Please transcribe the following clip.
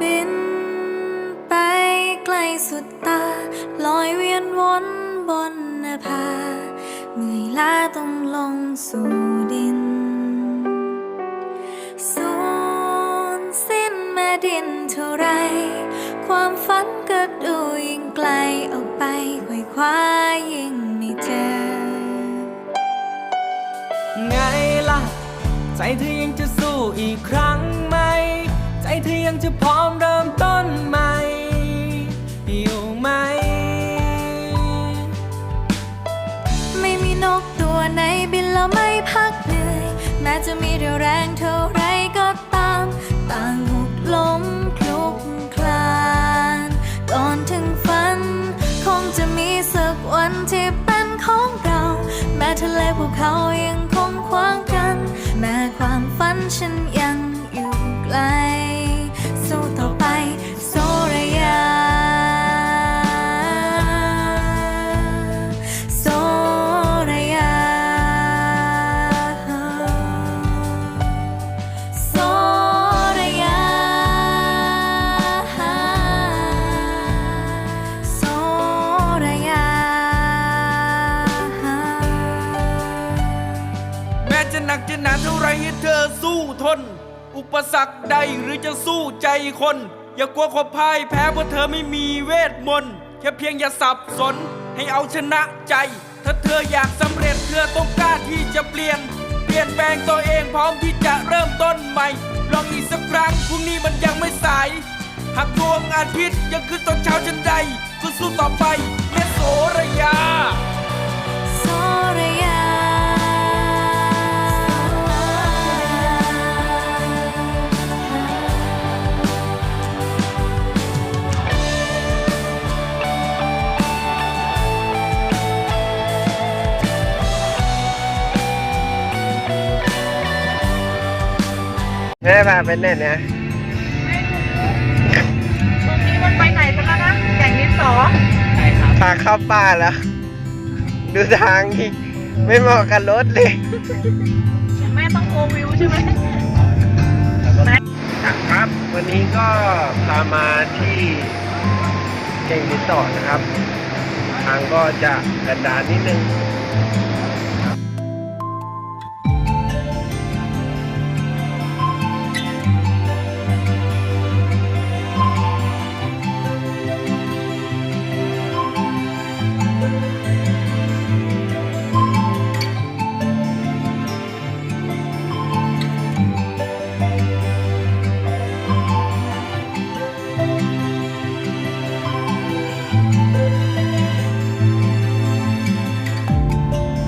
บินไปไกลสุดตา ลอยเวียนวนบนน้าเมื่อยล้าต้องลงสู่ดิน สูญสิ้นแม่ดินเท่าไร ความฝันก็ดูยิ่งไกลออกไปไขว่คว้ายิ่งไม่เจอ ไงล่ะ ใจเธอยังจะสู้อีกครั้งไหม เธอยังจะพร้อมเริ่มต้นใหม่อยู่ไหม ไม่มีนกตัวไหนบินแล้วไม่พักเหนื่อย แม้จะมีเรี่ยวแรงเท่าไรก็ตาม ต่างหกล้มคลุกคลานก่อนถึงฝัน คงจะมีสักวันที่เป็นของเรา แม้ทะเลภูเขายังคงขวางกัน แม้ความฝันฉัน จะหนักจะหนาเท่าไรให้เธอสู้ทน อุปสรรคใดหรือจะสู้ใจคน อย่ากลัวความพ่ายแพ้เพราะเธอไม่มีเวทมนต์แค่เพียงอย่าสับสนให้เอาชนะใจ ถ้าเธออยากสำเร็จเธอต้องกล้าที่จะเปลี่ยน เปลี่ยนแปลงตัวเองพร้อมที่จะเริ่มต้นใหม่ ลองอีกสักครั้งพรุ่งนี้มันยังไม่สาย หากดวงอาทิตย์ยังขึ้นตอนเช้าฉันใดก็สู้ต่อไปเยโสระ แม่พาไปไหนเนี่ยตรงนี้มันไปไหนกันแล้วนะอย่างนี้สอพาเข้าป่าแล้ว ดูทางที่ไม่เหมาะกับรถเลย แม่ต้องโอวิวใช่ไหมครับวันนี้ก็พามาที่เก่งรีสอร์ทนะครับ ทางก็จะกระดานนิดนึง